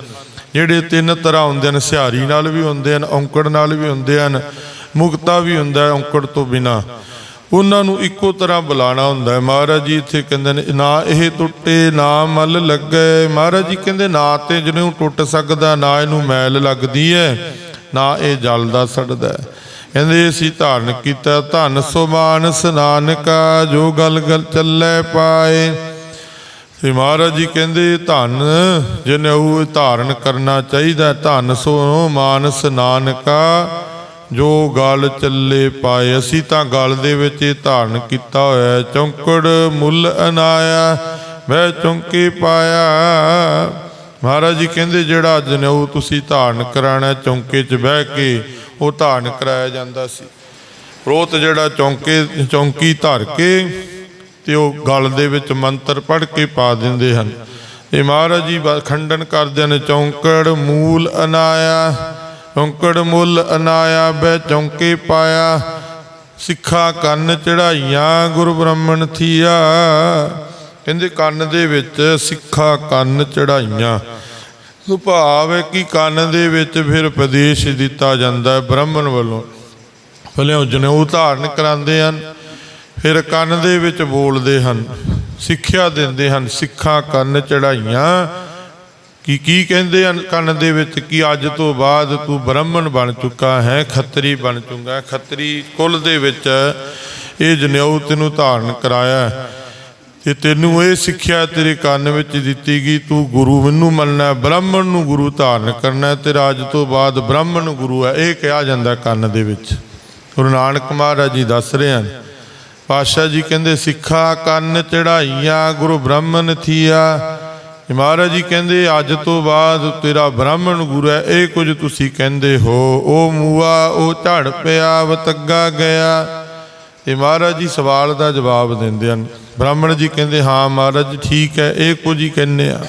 ਜਿਹੜੇ ਤਿੰਨ ਤਰ੍ਹਾਂ ਹੁੰਦੇ ਨੇ ਸਿਹਾਰੀ ਨਾਲ ਵੀ ਹੁੰਦੇ ਹਨ, ਔਂਕੜ ਨਾਲ ਵੀ ਹੁੰਦੇ ਹਨ, ਮੁਕਤਾ ਵੀ ਹੁੰਦਾ ਹੈ ਔਂਕੜ ਤੋਂ ਬਿਨਾ। ਉਹਨਾਂ ਨੂੰ ਇੱਕੋ ਤਰ੍ਹਾਂ ਬੁਲਾਣਾ ਹੁੰਦਾ ਹੈ। ਮਹਾਰਾਜ ਜੀ ਇੱਥੇ ਕਹਿੰਦੇ ਨੇ, ਨਾ ਇਹ ਟੁੱਟੇ, ਨਾ ਮਲ ਲੱਗੇ। ਮਹਾਰਾਜ ਜੀ ਕਹਿੰਦੇ, ਨਾ ਤੇ ਜਿਹਨੂੰ ਟੁੱਟ ਸਕਦਾ, ਨਾ ਇਹਨੂੰ ਮੈਲ ਲੱਗਦੀ ਹੈ, ਨਾ ਇਹ ਜਲਦਾ ਸੜਦਾ ਹੈ। ਕਹਿੰਦੇ ਅਸੀਂ ਧਾਰਨ ਕੀਤਾ। ਧਨ ਸੋ ਮਾਨਸ ਨਾਨਕਾ ਜੋ ਗਲ ਗਲ ਚੱਲੇ ਪਾਏ। ਤੇ ਮਹਾਰਾਜ ਜੀ ਕਹਿੰਦੇ, ਧਨ ਜਿਹਨੇ ਉਹ ਧਾਰਨ ਕਰਨਾ ਚਾਹੀਦਾ ਧਨ ਸੋ ਮਾਨਸ ਨਾਨਕਾ ਜੋ ਗਲ ਚੱਲੇ ਪਾਏ, ਅਸੀਂ ਤਾਂ ਗਲ ਦੇ ਵਿੱਚ ਇਹ ਧਾਰਨ ਕੀਤਾ ਹੋਇਆ ਹੈ। ਚੌਂਕੜ ਮੁੱਲ ਅਨਾਇਆ, ਮੈਂ ਚੌਂਕੀ ਪਾਇਆ। ਮਹਾਰਾਜ ਜੀ ਕਹਿੰਦੇ, ਜਿਹੜਾ ਜਨੇਊ ਤੁਸੀਂ ਧਾਰਨ ਕਰਾਣਾ ਚੌਂਕੇ 'ਚ ਬਹਿ ਕੇ ਉਹ ਧਾਰਨ ਕਰਾਇਆ ਜਾਂਦਾ ਸੀ। ਰੋਤ ਜਿਹੜਾ ਚੌਂਕੇ, ਚੌਂਕੀ ਧਰ ਕੇ ਤੇ ਉਹ ਗਲ ਦੇ ਵਿੱਚ ਮੰਤਰ ਪੜ੍ਹ ਕੇ ਪਾ ਦਿੰਦੇ ਹਨ। ਤੇ ਮਹਾਰਾਜ ਜੀ ਖੰਡਨ ਕਰਦੇ ਨੇ, ਚੌਂਕੜ ਮੂਲ ਅਨਾਇਆ। ਚੌਂਕੜ ਮੁੱਲ ਅਨਾਇਆ ਬੈ ਚੌਂਕੇ ਪਾਇਆ, ਸਿੱਖਾ ਕੰਨ ਚੜਾਈਆਂ ਗੁਰੂ ਬ੍ਰਹਮਣ ਥੀਆ। ਕਹਿੰਦੇ ਕੰਨ ਦੇ ਵਿੱਚ ਸਿੱਖਾ ਕੰਨ ਚੜਾਈਆਂ ਸੁਭਾਵ ਹੈ ਕਿ ਕੰਨ ਦੇ ਵਿੱਚ ਫਿਰ ਉਪਦੇਸ਼ ਦਿੱਤਾ ਜਾਂਦਾ ਹੈ ਬ੍ਰਾਹਮਣ ਵੱਲੋਂ। ਭਲਿਓ ਜਨੇਊ ਧਾਰਨ ਕਰਾਉਂਦੇ ਹਨ, ਫਿਰ ਕੰਨ ਦੇ ਵਿੱਚ ਬੋਲਦੇ ਹਨ, ਸਿੱਖਿਆ ਦਿੰਦੇ ਹਨ, ਸਿੱਖਾਂ ਕੰਨ ਚੜਾਈਆਂ ਕਿ ਕੀ ਕਹਿੰਦੇ ਹਨ ਕੰਨ ਦੇ ਵਿੱਚ? ਕਿ ਅੱਜ ਤੋਂ ਬਾਅਦ ਤੂੰ ਬ੍ਰਾਹਮਣ ਬਣ ਚੁੱਕਾ ਹੈ ਖੱਤਰੀ ਬਣ ਚੁੱਕਾ ਖੱਤਰੀ ਕੁਲ ਦੇ ਵਿੱਚ ਇਹ ਜਨੇਊ ਤੈਨੂੰ ਧਾਰਨ ਕਰਾਇਆ ਹੈ। ਤੇ ਤੈਨੂੰ ਇਹ ਸਿੱਖਿਆ ਤੇਰੇ ਕੰਨ ਵਿੱਚ ਦਿੱਤੀ ਗਈ ਤੂੰ ਗੁਰੂ ਮੈਨੂੰ ਮੰਨਣਾ ਬ੍ਰਾਹਮਣ ਨੂੰ ਗੁਰੂ ਧਾਰਨ ਕਰਨਾ ਹੈ, ਤੇਰਾ ਤੋਂ ਬਾਅਦ ਬ੍ਰਾਹਮਣ ਗੁਰੂ ਹੈ ਇਹ ਕਿਹਾ ਜਾਂਦਾ ਕੰਨ ਦੇ ਵਿੱਚ। ਗੁਰੂ ਨਾਨਕ ਮਹਾਰਾਜ ਜੀ ਦੱਸ ਰਹੇ ਹਨ ਪਾਤਸ਼ਾਹ ਜੀ ਕਹਿੰਦੇ ਸਿੱਖਾ ਕੰਨ ਚੜਾਈਆਂ ਗੁਰੂ ਬ੍ਰਾਹਮਣ ਥੀਆ ਮਹਾਰਾਜ ਜੀ ਕਹਿੰਦੇ, ਅੱਜ ਤੋਂ ਬਾਅਦ ਤੇਰਾ ਬ੍ਰਾਹਮਣ ਗੁਰੂ ਹੈ, ਇਹ ਕੁਝ ਤੁਸੀਂ ਕਹਿੰਦੇ ਹੋ। ਉਹ ਮੂਆ, ਉਹ ਝੜ ਪਿਆ, ਵਤੱਗਾ ਗਿਆ। ਇਹ ਮਹਾਰਾਜ ਜੀ ਸਵਾਲ ਦਾ ਜਵਾਬ ਦਿੰਦੇ ਹਨ। ਬ੍ਰਾਹਮਣ ਜੀ ਕਹਿੰਦੇ, ਹਾਂ ਮਹਾਰਾਜ ਠੀਕ ਹੈ, ਇਹ ਕੁਝ ਹੀ ਕਹਿੰਦੇ ਆ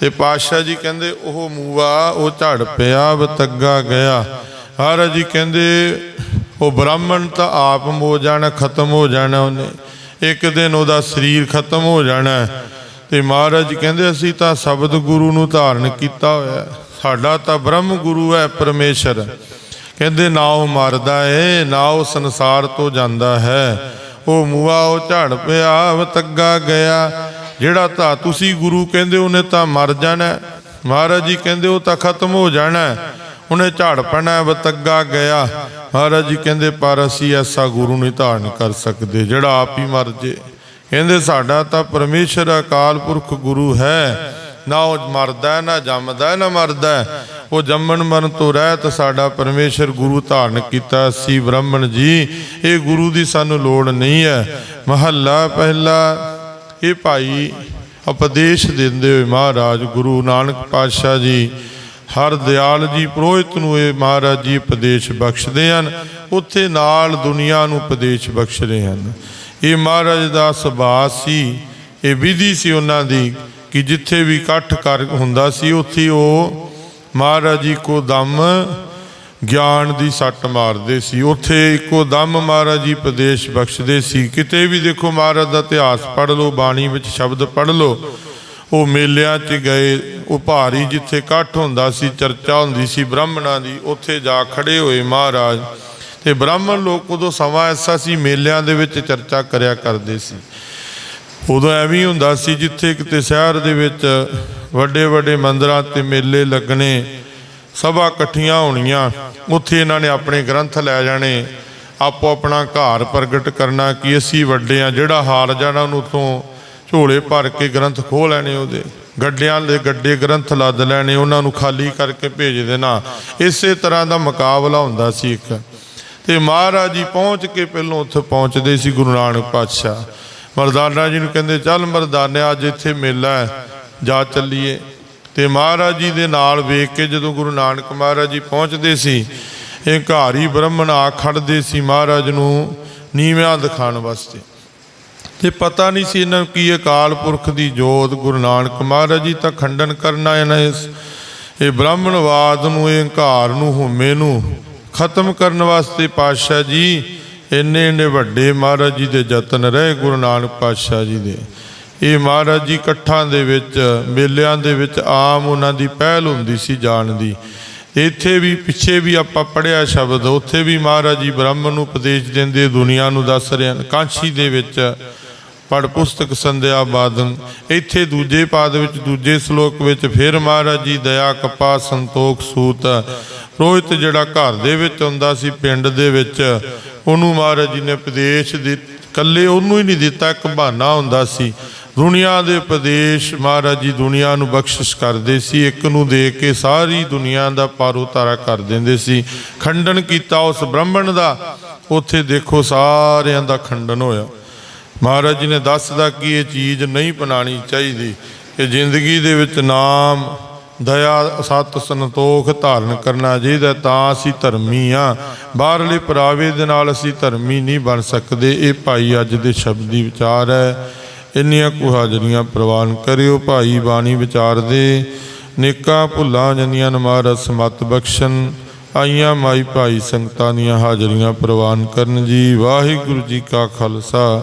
ਤੇ ਪਾਤਸ਼ਾਹ ਜੀ ਕਹਿੰਦੇ, ਉਹ ਮੂਆ, ਉਹ ਝੜ ਪਿਆ, ਵਤੱਗਾ ਗਿਆ। ਮਹਾਰਾਜ ਜੀ ਕਹਿੰਦੇ, ਉਹ ਬ੍ਰਾਹਮਣ ਤਾਂ ਆਪ ਮੋ ਜਾਣਾ, ਖਤਮ ਹੋ ਜਾਣਾ ਉਹਨੇ। ਇੱਕ ਦਿਨ ਉਹਦਾ ਸਰੀਰ ਖਤਮ ਹੋ ਜਾਣਾ। ਤੇ ਮਹਾਰਾਜ ਜੀ ਕਹਿੰਦੇ, ਅਸੀਂ ਤਾਂ ਸ਼ਬਦ ਗੁਰੂ ਨੂੰ ਧਾਰਨ ਕੀਤਾ ਹੋਇਆ ਸਾਡਾ ਤਾਂ ਬ੍ਰਹਮ ਗੁਰੂ ਹੈ, ਪਰਮੇਸ਼ਰ। ਕਹਿੰਦੇ, ਨਾ ਉਹ ਮਰਦਾ ਏ, ਨਾ ਉਹ ਸੰਸਾਰ ਤੋਂ ਜਾਂਦਾ ਹੈ। ਉਹ ਮੂਆ ਉਹ ਝੜ ਪਿਆ ਵਤੱਗਾ ਗਿਆ। ਜਿਹੜਾ ਤਾਂ ਤੁਸੀਂ ਗੁਰੂ ਕਹਿੰਦੇ, ਉਹਨੇ ਤਾਂ ਮਰ ਜਾਣਾ ਮਹਾਰਾਜ ਜੀ ਕਹਿੰਦੇ, ਉਹ ਤਾਂ ਖਤਮ ਹੋ ਜਾਣਾ ਉਹਨੇ ਝੜ ਪੈਣਾ ਵਤੱਗਾ ਗਿਆ। ਮਹਾਰਾਜ ਜੀ ਕਹਿੰਦੇ, ਪਰ ਅਸੀਂ ਐਸਾ ਗੁਰੂ ਨਹੀਂ ਧਾਰਨ ਕਰ ਸਕਦੇ, ਜਿਹੜਾ ਆਪ ਹੀ ਮਰ ਜੇ। ਕਹਿੰਦੇ ਸਾਡਾ ਤਾਂ ਪਰਮੇਸ਼ਰ ਅਕਾਲ ਪੁਰਖ ਗੁਰੂ ਹੈ। ਨਾ ਉਹ ਮਰਦਾ, ਨਾ ਜੰਮਦਾ, ਨਾ ਮਰਦਾ। ਉਹ ਜੰਮਣ ਮਰਨ ਤੋਂ ਰਹਿਤ ਸਾਡਾ ਪਰਮੇਸ਼ਰ ਗੁਰੂ ਧਾਰਨ ਕੀਤਾ ਸੀ ਬ੍ਰਾਹਮਣ ਜੀ। ਇਹ ਗੁਰੂ ਦੀ ਸਾਨੂੰ ਲੋੜ ਨਹੀਂ ਹੈ। ਮਹੱਲਾ ਪਹਿਲਾ, ਇਹ ਭਾਈ ਉਪਦੇਸ਼ ਦਿੰਦੇ ਹੋਏ ਮਹਾਰਾਜ ਗੁਰੂ ਨਾਨਕ ਪਾਤਸ਼ਾਹ ਜੀ, ਹਰ ਦਿਆਲ ਜੀ ਪ੍ਰੋਹਿਤ ਨੂੰ ਇਹ ਮਹਾਰਾਜ ਜੀ ਉਪਦੇਸ਼ ਬਖਸ਼ਦੇ ਹਨ। ਉੱਥੇ ਨਾਲ ਦੁਨੀਆ ਨੂੰ ਉਪਦੇਸ਼ ਬਖਸ਼ਦੇ ਹਨ। ਇਹ ਮਹਾਰਾਜ ਦਾ ਸੁਭਾਅ ਸੀ, ਇਹ ਵਿਧੀ ਸੀ ਉਹਨਾਂ ਦੀ ਕਿ ਜਿੱਥੇ ਵੀ ਇਕੱਠ ਕਰ ਹੁੰਦਾ ਸੀ, ਉੱਥੇ ਉਹ ਮਹਾਰਾਜ ਜੀ ਕੋ ਦਮ ਗਿਆਨ ਦੀ ਸੱਟ ਮਾਰਦੇ ਸੀ। ਉੱਥੇ ਇੱਕੋ ਦਮ ਮਹਾਰਾਜ ਜੀ ਪ੍ਰਦੇਸ਼ ਬਖਸ਼ਦੇ ਸੀ। ਕਿਤੇ ਵੀ ਦੇਖੋ ਮਹਾਰਾਜ ਦਾ ਇਤਿਹਾਸ ਪੜ੍ਹ ਲਓ, ਬਾਣੀ ਵਿੱਚ ਸ਼ਬਦ ਪੜ੍ਹ ਲਓ, ਉਹ ਮੇਲਿਆਂ 'ਚ ਗਏ, ਉਹ ਭਾਰੀ ਜਿੱਥੇ ਇਕੱਠ ਹੁੰਦਾ ਸੀ, ਚਰਚਾ ਹੁੰਦੀ ਸੀ, ਬ੍ਰਾਹਮਣਾਂ ਦੀ, ਉੱਥੇ ਜਾ ਖੜੇ ਹੋਏ ਮਹਾਰਾਜ। ਤੇ ਬ੍ਰਾਹਮਣ ਲੋਕ ਉਦੋਂ ਸਮਾਂ ਐਸਾ ਸੀ, ਮੇਲਿਆਂ ਦੇ ਵਿੱਚ ਚਰਚਾ ਕਰਿਆ ਕਰਦੇ ਸੀ। ਉਦੋਂ ਐਵੇਂ ਹੁੰਦਾ ਸੀ ਜਿੱਥੇ ਕਿਤੇ ਸ਼ਹਿਰ ਦੇ ਵਿੱਚ ਵੱਡੇ ਵੱਡੇ ਮੰਦਰਾਂ ਤੇ ਮੇਲੇ ਲੱਗਣੇ, ਸਭਾ ਇਕੱਠੀਆਂ ਹੋਣੀਆਂ, ਉੱਥੇ ਇਹਨਾਂ ਨੇ ਆਪਣੇ ਗ੍ਰੰਥ ਲੈ ਜਾਣੇ, ਆਪੋ ਆਪਣਾ ਘਰ ਪ੍ਰਗਟ ਕਰਨਾ ਕਿ ਅਸੀਂ ਵੱਡੇ ਆ ਜਿਹੜਾ ਹਾਰ ਜਾਣਾ ਉਹਨੂੰ ਤੋਂ ਝੋਲੇ ਭਰ ਕੇ ਗ੍ਰੰਥ ਖੋਹ ਲੈਣੇ ਉਹਦੇ। ਗੱਡਿਆਂ ਦੇ ਗੱਡੇ ਗ੍ਰੰਥ ਲੱਦ ਲੈਣੇ, ਉਹਨਾਂ ਨੂੰ ਖਾਲੀ ਕਰਕੇ ਭੇਜ ਦੇਣਾ। ਇਸੇ ਤਰ੍ਹਾਂ ਦਾ ਮੁਕਾਬਲਾ ਹੁੰਦਾ ਸੀ ਇੱਕ। ਤੇ ਮਹਾਰਾਜ ਜੀ ਪਹੁੰਚ ਕੇ ਪਹਿਲੋਂ ਉੱਥੇ ਪਹੁੰਚਦੇ ਸੀ ਗੁਰੂ ਨਾਨਕ ਪਾਤਸ਼ਾਹ। ਮਰਦਾਨਾ ਜੀ ਨੂੰ ਕਹਿੰਦੇ, ਚੱਲ ਮਰਦਾਨਿਆ ਅੱਜ ਇੱਥੇ ਮੇਲਾ ਹੈ, ਜਾ ਚੱਲੀਏ। ਤੇ ਮਹਾਰਾਜ ਜੀ ਦੇ ਨਾਲ ਵੇਖ ਕੇ ਜਦੋਂ ਗੁਰੂ ਨਾਨਕ ਮਹਾਰਾਜ ਜੀ ਪਹੁੰਚਦੇ ਸੀ, ਇਹ ਘਾਰੀ ਬ੍ਰਾਹਮਣ ਆ ਖੜਦੇ ਸੀ ਮਹਾਰਾਜ ਨੂੰ ਨੀਵਿਆਂ ਦਿਖਾਉਣ ਵਾਸਤੇ। ਤੇ ਪਤਾ ਨਹੀਂ ਸੀ ਇਹਨਾਂ ਨੂੰ ਕੀ ਅਕਾਲ ਪੁਰਖ ਦੀ ਜੋਤ, ਗੁਰੂ ਨਾਨਕ ਮਹਾਰਾਜ ਜੀ ਤਾਂ ਖੰਡਨ ਕਰਨਾ ਇਹਨਾਂ ਇਸ, ਇਹ ਬ੍ਰਾਹਮਣਵਾਦ ਨੂੰ, ਇਹ ਹੰਕਾਰ ਨੂੰ, ਹਉਮੈ ਨੂੰ ਖਤਮ ਕਰਨ ਵਾਸਤੇ ਪਾਤਸ਼ਾਹ ਜੀ, ਇੰਨੇ ਇੰਨੇ ਵੱਡੇ ਮਹਾਰਾਜ ਜੀ ਦੇ ਯਤਨ ਰਹੇ ਗੁਰੂ ਨਾਨਕ ਪਾਤਸ਼ਾਹ ਜੀ ਦੇ। ਇਹ ਮਹਾਰਾਜ ਜੀ ਇਕੱਠਾਂ ਦੇ ਵਿੱਚ, ਮੇਲਿਆਂ ਦੇ ਵਿੱਚ ਆਮ ਉਹਨਾਂ ਦੀ ਪਹਿਲ ਹੁੰਦੀ ਸੀ ਜਾਣ ਦੀ। ਇੱਥੇ ਵੀ, ਪਿੱਛੇ ਵੀ ਆਪਾਂ ਪੜਿਆ ਸ਼ਬਦ, ਉੱਥੇ ਵੀ ਮਹਾਰਾਜ ਜੀ ਬ੍ਰਾਹਮਣ ਨੂੰ ਉਪਦੇਸ਼ ਦਿੰਦੇ, ਦੁਨੀਆ ਨੂੰ ਦੱਸ ਰਹੇ ਹਨ। ਕਾਂਛੀ ਦੇ ਵਿੱਚ ਪੜ ਪੁਸਤਕ ਸੰਧਿਆ ਬਾਦਨ। ਇੱਥੇ ਦੂਜੇ ਪਾਦ ਵਿੱਚ, ਦੂਜੇ ਸ਼ਲੋਕ ਵਿੱਚ ਫਿਰ ਮਹਾਰਾਜ ਜੀ ਦਇਆ ਕਪਾ ਸੰਤੋਖ, ਸੂਤ। ਰੋਹਿਤ ਜਿਹੜਾ ਘਰ ਦੇ ਵਿੱਚ ਹੁੰਦਾ ਸੀ, ਪਿੰਡ ਦੇ ਵਿੱਚ, ਉਹਨੂੰ ਮਹਾਰਾਜ ਜੀ ਨੇ ਉਪਦੇਸ਼ ਦੇ ਕੱਲੇ ਉਹਨੂੰ ਹੀ ਨਹੀਂ ਦਿੱਤਾ, ਇੱਕ ਬਹਾਨਾ ਹੁੰਦਾ ਸੀ। ਦੁਨੀਆ ਦੇ ਉਪਦੇਸ਼ ਮਹਾਰਾਜ ਜੀ ਦੁਨੀਆ ਨੂੰ ਬਖਸ਼ਿਸ਼ ਕਰਦੇ ਸੀ, ਇੱਕ ਨੂੰ ਦੇ ਕੇ ਸਾਰੀ ਦੁਨੀਆ ਦਾ ਪਾਰੋ ਤਾਰਾ ਕਰ ਦਿੰਦੇ ਸੀ। ਖੰਡਨ ਕੀਤਾ ਉਸ ਬ੍ਰਾਹਮਣ ਦਾ, ਉੱਥੇ ਦੇਖੋ ਸਾਰਿਆਂ ਦਾ ਖੰਡਨ ਹੋਇਆ। ਮਹਾਰਾਜ ਜੀ ਨੇ ਦੱਸਦਾ ਕਿ ਇਹ ਚੀਜ਼ ਨਹੀਂ ਬਣਾਣੀ ਚਾਹੀਦੀ, ਕਿ ਜ਼ਿੰਦਗੀ ਦੇ ਵਿੱਚ ਨਾਮ, ਦਇਆ, ਸਤ ਸੰਤੋਖ ਧਾਰਨ ਕਰਨਾ ਚਾਹੀਦਾ, ਤਾਂ ਅਸੀਂ ਧਰਮੀ ਆ ਬਾਹਰਲੇ ਪਰਾਵੇ ਦੇ ਨਾਲ ਅਸੀਂ ਧਰਮੀ ਨਹੀਂ ਬਣ ਸਕਦੇ। ਇਹ ਭਾਈ ਅੱਜ ਦੇ ਸ਼ਬਦੀ ਵਿਚਾਰ ਹੈ। ਇੰਨੀਆਂ ਕੁ ਹਾਜ਼ਰੀਆਂ ਪ੍ਰਵਾਨ ਕਰਿਓ ਭਾਈ ਬਾਣੀ ਵਿਚਾਰ ਦੇ। ਨੇਕਾਂ ਭੁੱਲਾਂ ਜੰਦੀਆਂ ਨਮਾਰਸ ਸਮਤ ਬਖਸ਼ਣ, ਆਈਆਂ ਮਾਈ ਭਾਈ ਸੰਗਤਾਂ ਦੀਆਂ ਹਾਜ਼ਰੀਆਂ ਪ੍ਰਵਾਨ ਕਰਨ ਜੀ। ਵਾਹਿਗੁਰੂ ਜੀ ਕਾ ਖਾਲਸਾ।